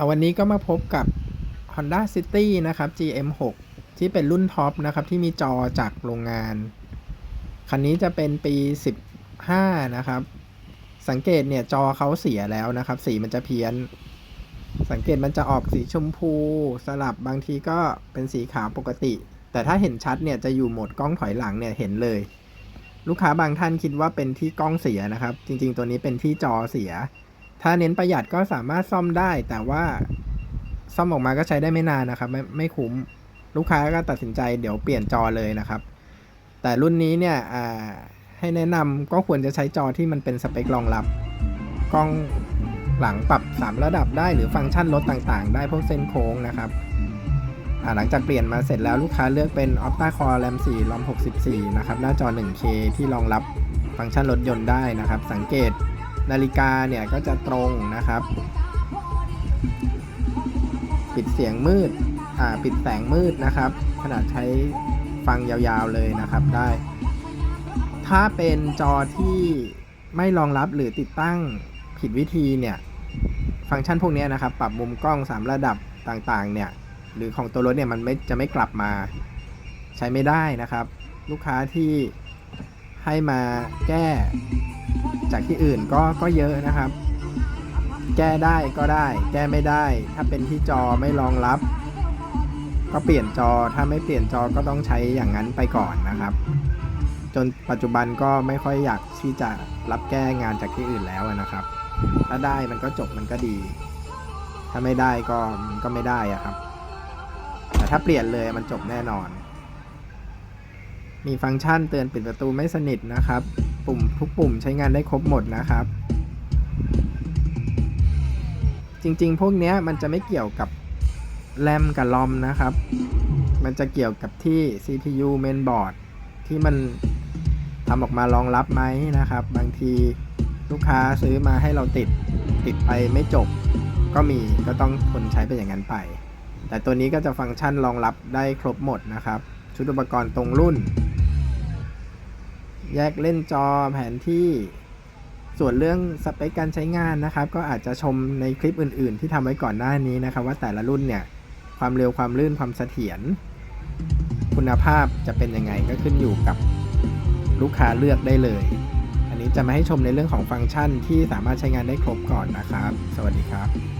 เอาวันนี้ก็มาพบกับ Honda City นะครับ GM6 ที่เป็นรุ่นท็อปนะครับ ที่มีจอจากโรงงาน คันนี้จะเป็นปี 15 นะครับ สังเกตเนี่ยจอเขาเสียแล้วนะครับ สีมันจะเพี้ยน สังเกตมันจะออกสีชมพูสลับบางทีก็เป็นสีขาวปกติ แต่ถ้าเห็นชัดเนี่ยจะอยู่โหมดกล้องถอยหลังเนี่ยเห็นเลย ลูกค้าบางท่านคิดว่าเป็นที่กล้องเสียนะครับ จริง ๆ ตัวนี้เป็นที่จอเสีย ถ้าเน้นประหยัดก็สามารถซ่อมได้ แต่ว่าซ่อมออกมาก็ใช้ได้ไม่นานนะครับ ไม่ไม่คุ้มลูกค้าก็ตัดสินใจเดี๋ยวเปลี่ยนจอเลยนะครับ แต่รุ่นนี้เนี่ยอ่าให้แนะนำก็ควรจะใช้จอที่มันเป็นสเปครองรับ กล้องหลังปรับ 3 ระดับได้หรือฟังก์ชันลดต่างๆ ได้พวกเส้นโค้งนะครับหลังจากเปลี่ยนมาเสร็จแล้วลูกค้าเลือกเป็น Opta Core RAM 4 ROM 64 นะครับ หน้าจอ 1K ที่รองรับฟังก์ชันรถยนต์ได้นะครับ สังเกต นาฬิกาเนี่ยก็จะตรงนะครับ ปิดเสียงมืดอ่าปิดแสงมืดนะครับ ขนาดใช้ฟังยาวๆเลยนะครับได้ ถ้าเป็นจอที่ไม่รองรับหรือติดตั้งผิดวิธีเนี่ยฟังก์ชันพวกนี้นะครับ ปรับมุมกล้อง 3 ระดับต่างๆ เนี่ย หรือของตัวรถเนี่ยมันไม่จะไม่กลับมาใช้ไม่ได้นะครับ ลูกค้าที่ให้มาแก้ จากที่อื่นก็ก็เยอะนะครับ แก้ได้ก็ได้ แก้ไม่ได้ ถ้าเป็นที่จอไม่รองรับ ก็เปลี่ยนจอถ้าไม่เปลี่ยนจอก็ต้องใช้อย่างนั้นไปก่อนนะครับ จนปัจจุบันก็ไม่ค่อยอยากที่จะรับแก้งานจากที่อื่นแล้วนะครับ ถ้าได้มันก็จบมันก็ดี ถ้าไม่ได้ก็มันก็ไม่ได้อะครับ แต่ถ้าเปลี่ยนเลยมันจบแน่นอนมีฟังก์ชันเตือนปิดประตูไม่สนิทนะครับ ปุ่มทุกปุ่มใช้งานได้ครบหมดนะครับ จริงๆ พวกนี้มันจะไม่เกี่ยวกับแรมกับลอมนะครับ มันจะเกี่ยวกับที่ CPU mainboard ที่มันทำออกมารองรับไหมนะครับ บางทีลูกค้าซื้อมาให้เราติดติดไปไม่จบ ก็มีก็ต้องทนใช้ไปอย่างนั้นไป แต่ตัวนี้ก็จะฟังก์ชันรองรับได้ครบหมดนะครับ ชุดอุปกรณ์ตรงรุ่น แยกเล่นจอแผนที่ ส่วนเรื่องสเปคการใช้งานนะครับ ก็อาจจะชมในคลิปอื่น ๆ ที่ทำไว้ก่อนหน้านี้นะครับ ว่าแต่ละรุ่นเนี่ย ความเร็วความลื่นความเสถียรคุณภาพจะเป็นยังไงก็ขึ้นอยู่กับลูกค้าเลือกได้เลย อันนี้จะมาให้ชมในเรื่องของฟังก์ชันที่สามารถใช้งานได้ครบก่อนนะครับ สวัสดีครับ